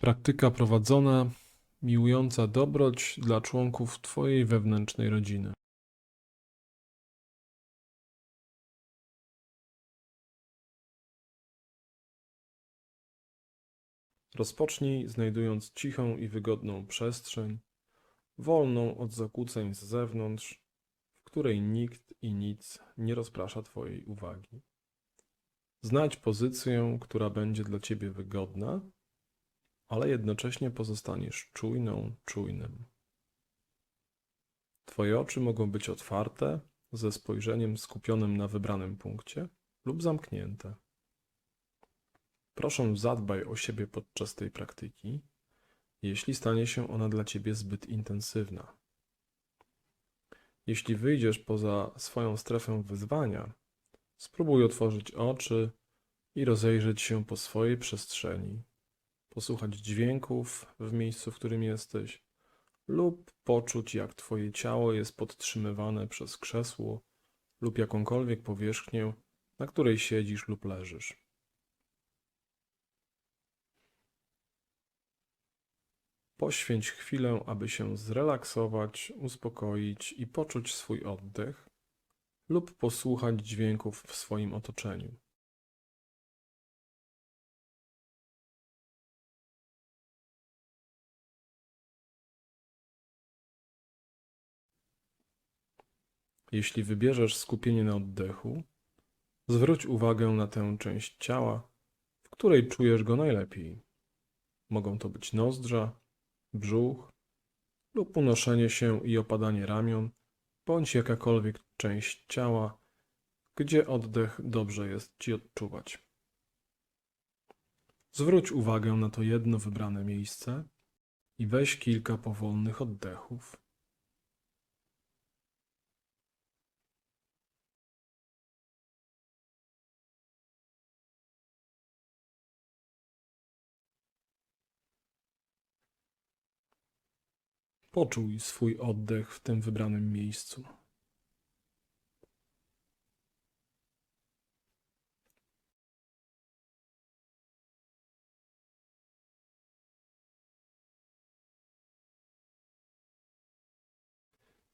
Praktyka prowadzona, miłująca dobroć dla członków Twojej wewnętrznej rodziny. Rozpocznij znajdując cichą i wygodną przestrzeń, wolną od zakłóceń z zewnątrz, w której nikt i nic nie rozprasza Twojej uwagi. Znajdź pozycję, która będzie dla Ciebie wygodna, ale jednocześnie pozostaniesz czujną, czujnym. Twoje oczy mogą być otwarte, ze spojrzeniem skupionym na wybranym punkcie, lub zamknięte. Proszę, zadbaj o siebie podczas tej praktyki, jeśli stanie się ona dla Ciebie zbyt intensywna. Jeśli wyjdziesz poza swoją strefę wyzwania, spróbuj otworzyć oczy i rozejrzeć się po swojej przestrzeni, posłuchać dźwięków w miejscu, w którym jesteś, lub poczuć, jak Twoje ciało jest podtrzymywane przez krzesło lub jakąkolwiek powierzchnię, na której siedzisz lub leżysz. Poświęć chwilę, aby się zrelaksować, uspokoić i poczuć swój oddech, lub posłuchać dźwięków w swoim otoczeniu. Jeśli wybierzesz skupienie na oddechu, zwróć uwagę na tę część ciała, w której czujesz go najlepiej. Mogą to być nozdrza, brzuch lub unoszenie się i opadanie ramion, bądź jakakolwiek część ciała, gdzie oddech dobrze jest ci odczuwać. Zwróć uwagę na to jedno wybrane miejsce i weź kilka powolnych oddechów. Poczuj swój oddech w tym wybranym miejscu.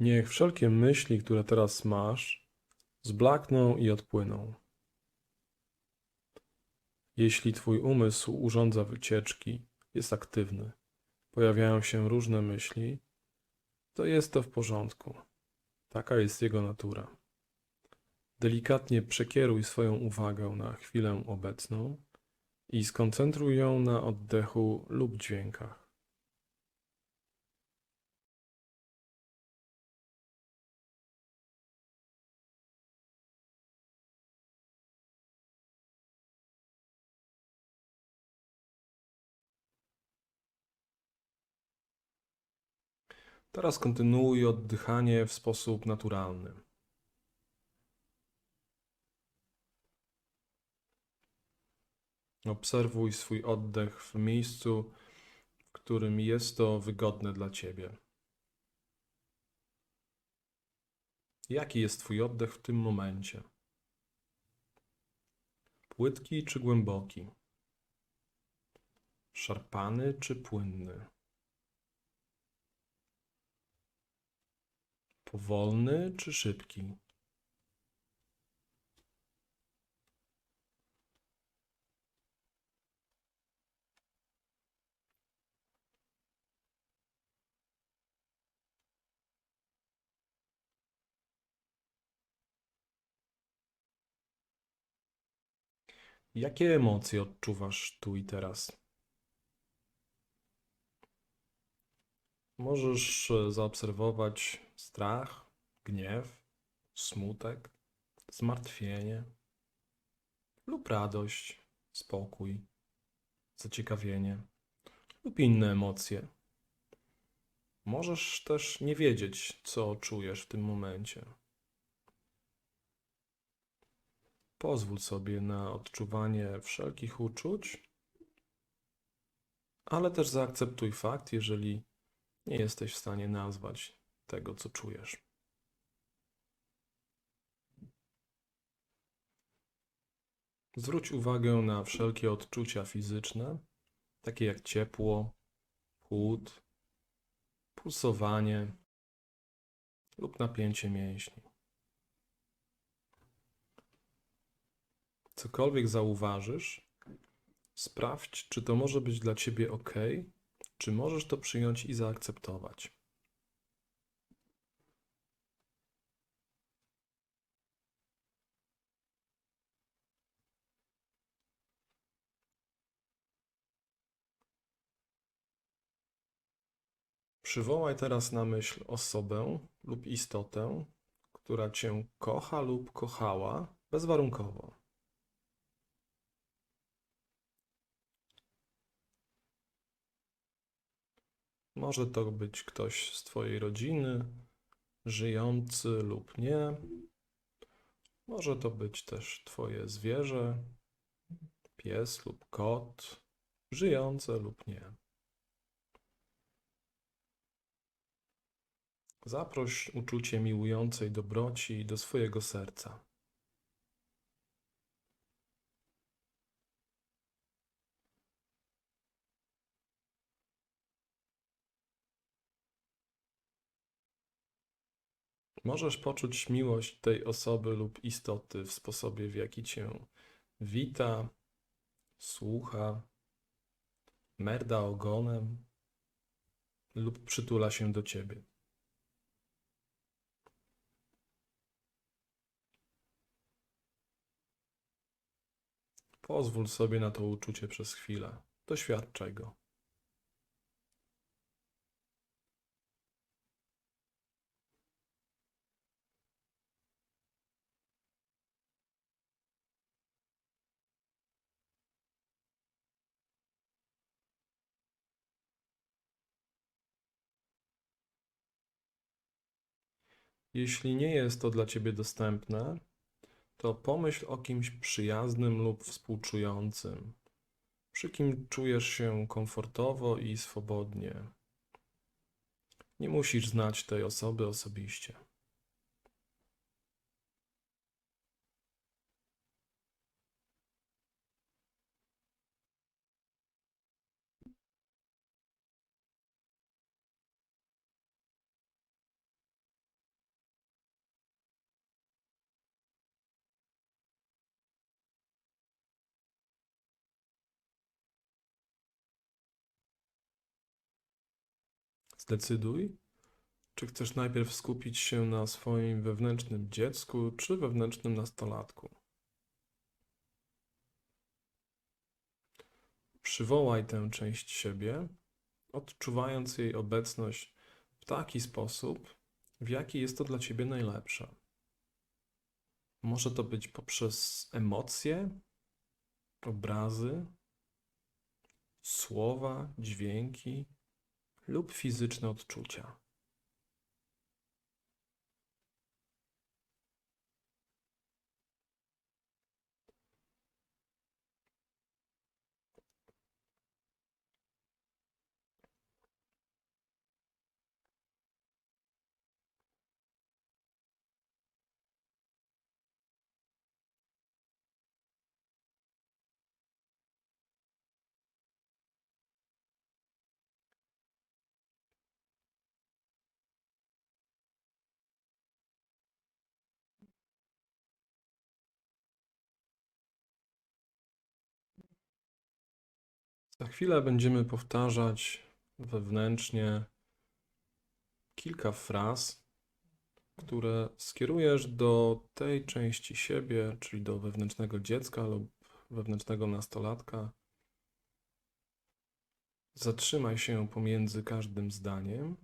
Niech wszelkie myśli, które teraz masz, zblakną i odpłyną. Jeśli Twój umysł urządza wycieczki, jest aktywny, pojawiają się różne myśli, to jest to w porządku. Taka jest jego natura. Delikatnie przekieruj swoją uwagę na chwilę obecną i skoncentruj ją na oddechu lub dźwiękach. Teraz kontynuuj oddychanie w sposób naturalny. Obserwuj swój oddech w miejscu, w którym jest to wygodne dla ciebie. Jaki jest Twój oddech w tym momencie? Płytki czy głęboki? Szarpany czy płynny? Powolny czy szybki? Jakie emocje odczuwasz tu i teraz? Możesz e, zaobserwować strach, gniew, smutek, zmartwienie lub radość, spokój, zaciekawienie lub inne emocje. Możesz też nie wiedzieć, co czujesz w tym momencie. Pozwól sobie na odczuwanie wszelkich uczuć, ale też zaakceptuj fakt, jeżeli nie jesteś w stanie nazwać tego, co czujesz. Zwróć uwagę na wszelkie odczucia fizyczne takie jak ciepło, chłód, pulsowanie lub napięcie mięśni. Cokolwiek zauważysz, sprawdź, czy to może być dla ciebie ok, czy możesz to przyjąć i zaakceptować. Przywołaj teraz na myśl osobę lub istotę, która cię kocha lub kochała bezwarunkowo. Może to być ktoś z Twojej rodziny, żyjący lub nie. Może to być też Twoje zwierzę, pies lub kot, żyjące lub nie. Zaproś uczucie miłującej dobroci do swojego serca. Możesz poczuć miłość tej osoby lub istoty w sposobie, w jaki cię wita, słucha, merda ogonem lub przytula się do ciebie. Pozwól sobie na to uczucie przez chwilę. Doświadczaj go. Jeśli nie jest to dla ciebie dostępne, to pomyśl o kimś przyjaznym lub współczującym, przy kim czujesz się komfortowo i swobodnie. Nie musisz znać tej osoby osobiście. Zdecyduj, czy chcesz najpierw skupić się na swoim wewnętrznym dziecku, czy wewnętrznym nastolatku. Przywołaj tę część siebie, odczuwając jej obecność w taki sposób, w jaki jest to dla ciebie najlepsze. Może to być poprzez emocje, obrazy, słowa, dźwięki lub fizyczne odczucia. Za chwilę będziemy powtarzać wewnętrznie kilka fraz, które skierujesz do tej części siebie, czyli do wewnętrznego dziecka lub wewnętrznego nastolatka. Zatrzymaj się pomiędzy każdym zdaniem,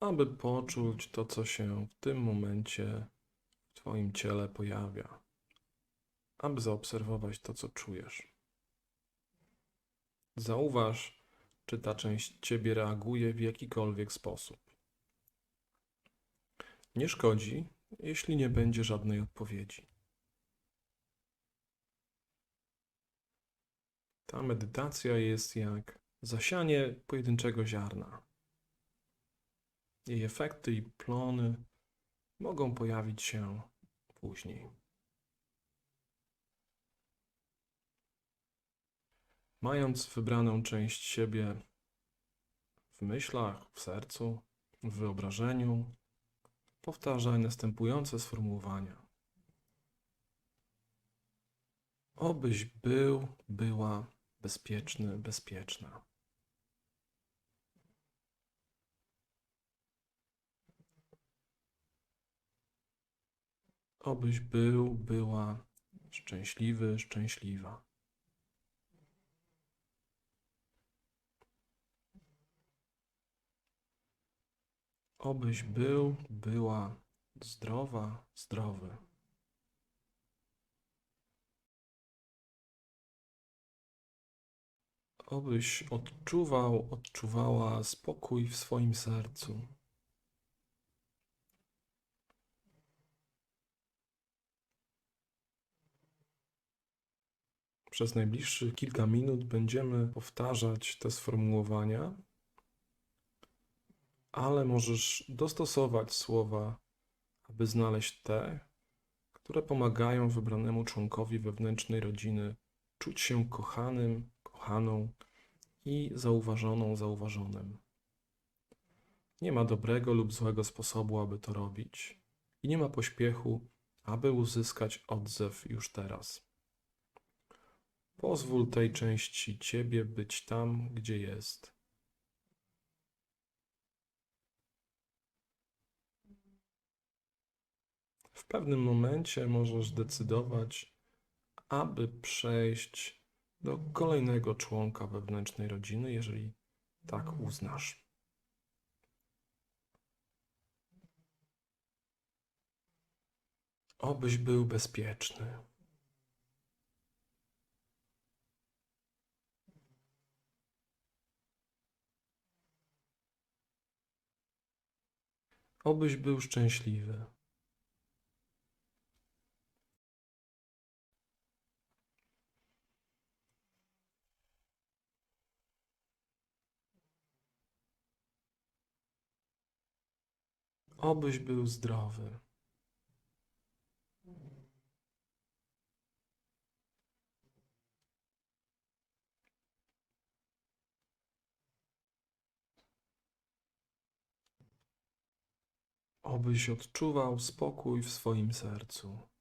aby poczuć to, co się w tym momencie w Twoim ciele pojawia, aby zaobserwować to, co czujesz. Zauważ, czy ta część ciebie reaguje w jakikolwiek sposób. Nie szkodzi, jeśli nie będzie żadnej odpowiedzi. Ta medytacja jest jak zasianie pojedynczego ziarna. Jej efekty i plony mogą pojawić się później. Mając wybraną część siebie w myślach, w sercu, w wyobrażeniu, powtarzaj następujące sformułowania. Obyś był, była bezpieczny, bezpieczna. Obyś był, była szczęśliwy, szczęśliwa. Obyś był, była zdrowa, zdrowy. Obyś odczuwał, odczuwała spokój w swoim sercu. Przez najbliższych kilka minut będziemy powtarzać te sformułowania, ale możesz dostosować słowa, aby znaleźć te, które pomagają wybranemu członkowi wewnętrznej rodziny czuć się kochanym, kochaną i zauważoną, zauważonym. Nie ma dobrego lub złego sposobu, aby to robić, i nie ma pośpiechu, aby uzyskać odzew już teraz. Pozwól tej części ciebie być tam, gdzie jest. Pewnym momencie możesz decydować, aby przejść do kolejnego członka wewnętrznej rodziny, jeżeli tak uznasz. Obyś był bezpieczny. Obyś był szczęśliwy. Obyś był zdrowy. Obyś odczuwał spokój w swoim sercu.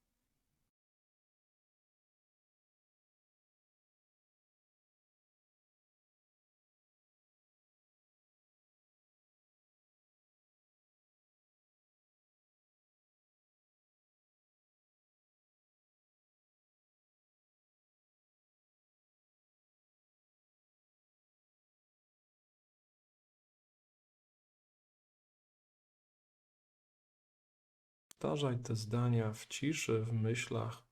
Powtarzaj te zdania w ciszy, w myślach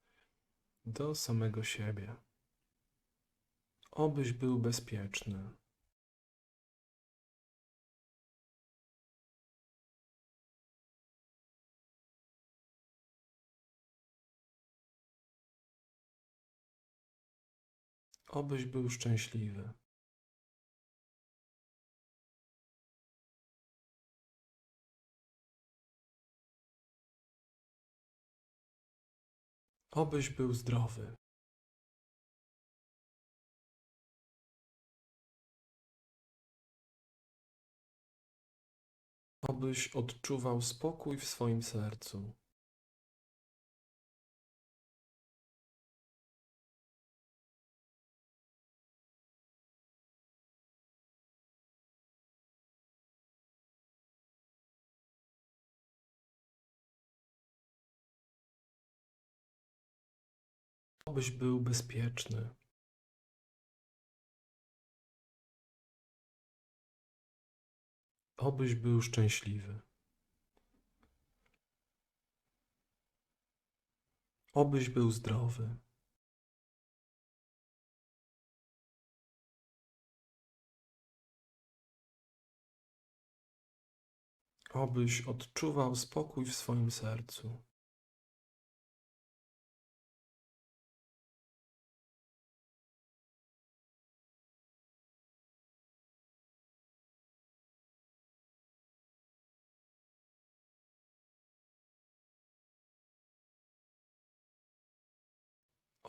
do samego siebie. Obyś był bezpieczny. Obyś był szczęśliwy. Obyś był zdrowy. Obyś odczuwał spokój w swoim sercu. Obyś był bezpieczny. Obyś był szczęśliwy. Obyś był zdrowy. Obyś odczuwał spokój w swoim sercu.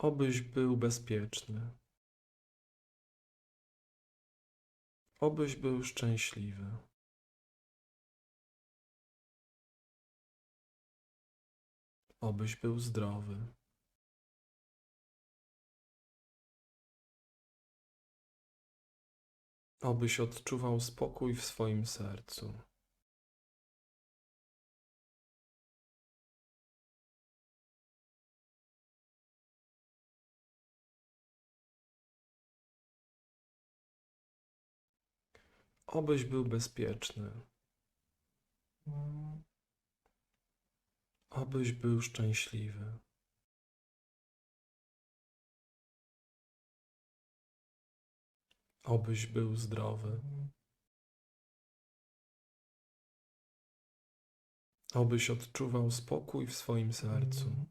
Obyś był bezpieczny. Obyś był szczęśliwy. Obyś był zdrowy. Obyś odczuwał spokój w swoim sercu. Obyś był bezpieczny. Obyś był szczęśliwy. Obyś był zdrowy. Obyś odczuwał spokój w swoim sercu.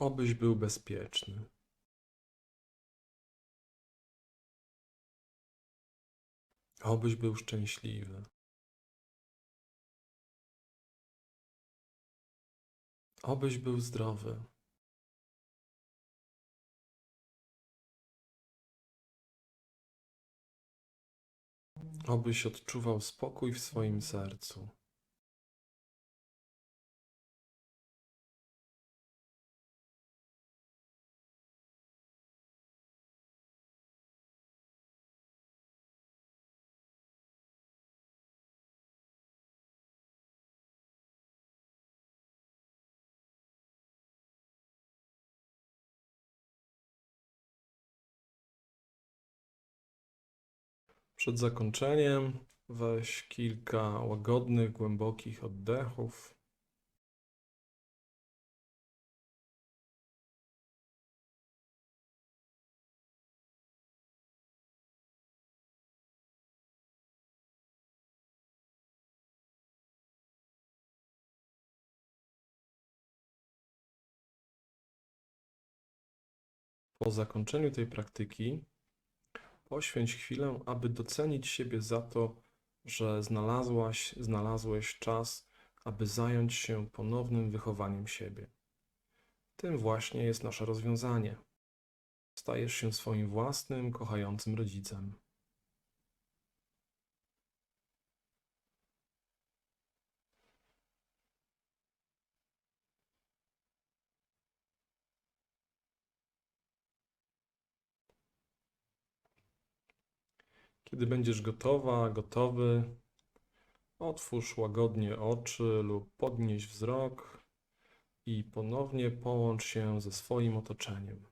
Obyś był bezpieczny. Obyś był szczęśliwy. Obyś był zdrowy. Obyś odczuwał spokój w swoim sercu. Przed zakończeniem weź kilka łagodnych, głębokich oddechów. Po zakończeniu tej praktyki Poświęć chwilę, aby docenić siebie za to, że znalazłaś, znalazłeś czas, aby zająć się ponownym wychowaniem siebie. Tym właśnie jest nasze rozwiązanie. Stajesz się swoim własnym, kochającym rodzicem. Kiedy będziesz gotowa, gotowy, otwórz łagodnie oczy lub podnieś wzrok i ponownie połącz się ze swoim otoczeniem.